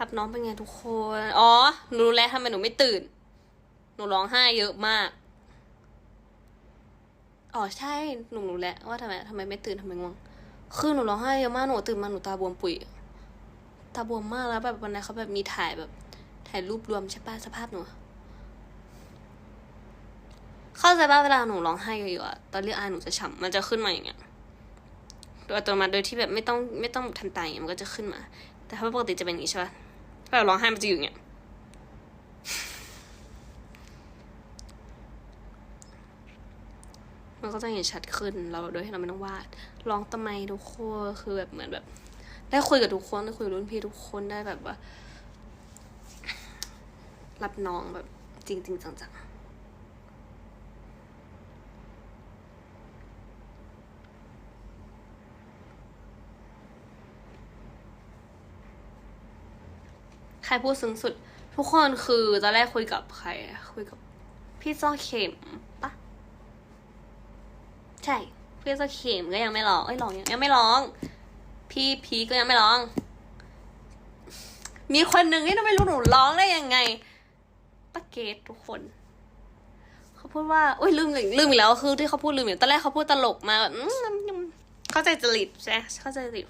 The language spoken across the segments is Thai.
รับน้องเป็นไงทุกคน อ๋อ หนูรู้แล้วทำไมหนูไม่ตื่น หนูร้องไห้เยอะมาก อ๋อใช่ หนูรู้แล้วว่าทำไมทำไมไม่ตื่นทำไมง่วง คือหนูร้องไห้เยอะมาก หนูตื่นมาหนูตาบวมปุ๋ย ตาบวมมากแล้วแบบวันนั้นเขาแบบมีถ่ายแบบ ถ่ายรูปรวมใช่ป่ะสภาพหนู เข้าใจป่ะเวลาหนูร้องไห้เยอะๆอะตอนเลือดอายหนูจะฉ่ำมันจะขึ้นมาอย่างเงี้ยโดยอัตโนมัติโดยที่แบบไม่ต้องไม่ต้องทันตายมันก็จะขึ้นมา แต่ถ้าปกติจะเป็นอย่างงี้ใช่ปะ ถ้าเราร้องไห้มันจะอยู่อย่างเงี้ยมันก็จะเห็นชัดขึ้นเราโดยที่เราไม่ต้องวาดร้องทำไมทุกคนคือแบบเหมือนแบบ ได้คุยกับทุกคนได้คุยกับรุ่นพี่ทุกคนได้แบบว่า รับน้องแบบจริงจริงจังๆ รพูดซึ้งสุด ทุกคนคือตอนแรกคุยกับใคร คุยกับพี่จ้อเข็มปะใช่พี่จ้อเข็มก็ยังไม่ร้องเอ้ยร้องยังยังไม่ร้อง พี่พีก็ยังไม่ร้อง มีคนหนึ่งที่ทำไม่รู้หนูร้องได้ยังไงปะเกตทุกคนเขาพูดว่าอุ้ยลืมอีกลืมอีกแล้วคือที่เขาพูดลืมอีกตอนแรกเขาพูดตลกมาแบบเข้าใจจริตใช่เข้าใจจริต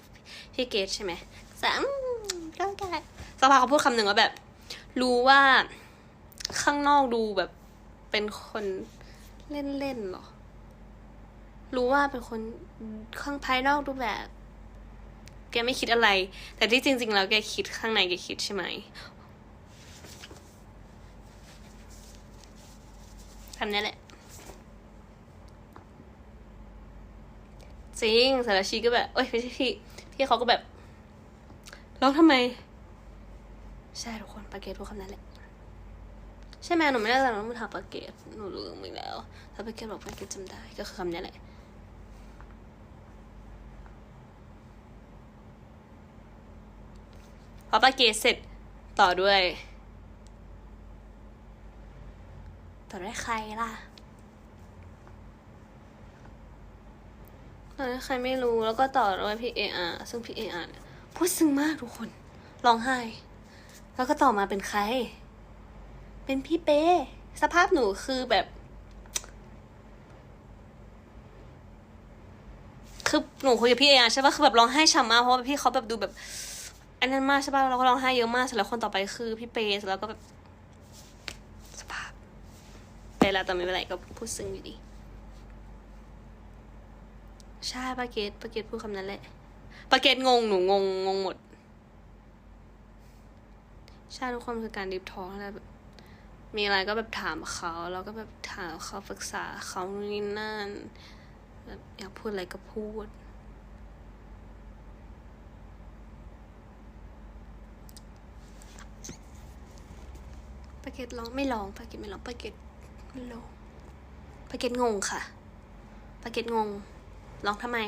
พี่เกตใช่ไหมสามก็ได้ สักพักเขาพูดคำหนึ่งว่าแบบ รู้ว่าข้างนอกดูแบบเป็นคนเล่นๆหรอ รู้ว่าเป็นคนข้างภายนอกดูแบบ แกไม่คิดอะไร แต่ที่จริง ๆ แล้วแกคิดข้างในแกคิดใช่ไหมคำนี้แหละ จริงสารชีก็แบบ เอ้ยไม่ใช่พี่ พี่เขาก็แบบร้องทำไม ใช่ทุกคนปาเกตพูดคำนั้นแหละ ใช่ไหมหนูไม่ได้แต่ต้องมาถามปาเกตหนูลืมอีกแล้วถ้าปาเกตบอกปาเกตจำได้ก็คือคำนี้แหละพอปาเกตเสร็จต่อด้วย ต่อด้วยใครล่ะต่อด้วยใครไม่รู้แล้วก็ต่อด้วยพี่เออาซึ่งพี่เออาเนี่ยพูดซึ้งมากทุกคนร้องไห้ แล้วก็ต่อมาเป็นใคร เป็นพี่เป้สภาพหนูคือแบบ คือหนูคุยกับพี่เอใช่ปะคือแบบร้องไห้ฉ่ำมากเพราะว่าพี่เขาแบบดูแบบ อันนั้นมากใช่ปะเราก็ร้องไห้เยอะมากเสร็จแล้วคนต่อไปคือพี่เป้เสร็จแล้วก็แบบสภาพไปแล้วแต่ไม่เป็นไรก็พูดซึ้งอยู่ดีใช่ปาเกตปาเกตพูดคำนั้นแหละปาเกตงงหนูงงงงหมด ใช่ทุกคนคือการดิฟทอล์กอะไรแบบมีอะไรก็แบบถามเขาแล้วก็แบบถามเขาปรึกษาเขานู่นนี่นั่นแบบอยากพูดอะไรก็พูด ปาเกตร้องไม่ร้องปาเกตไม่ร้องปาเกตไม่ร้องปาเกตงงค่ะปาเกตงงร้องทำไม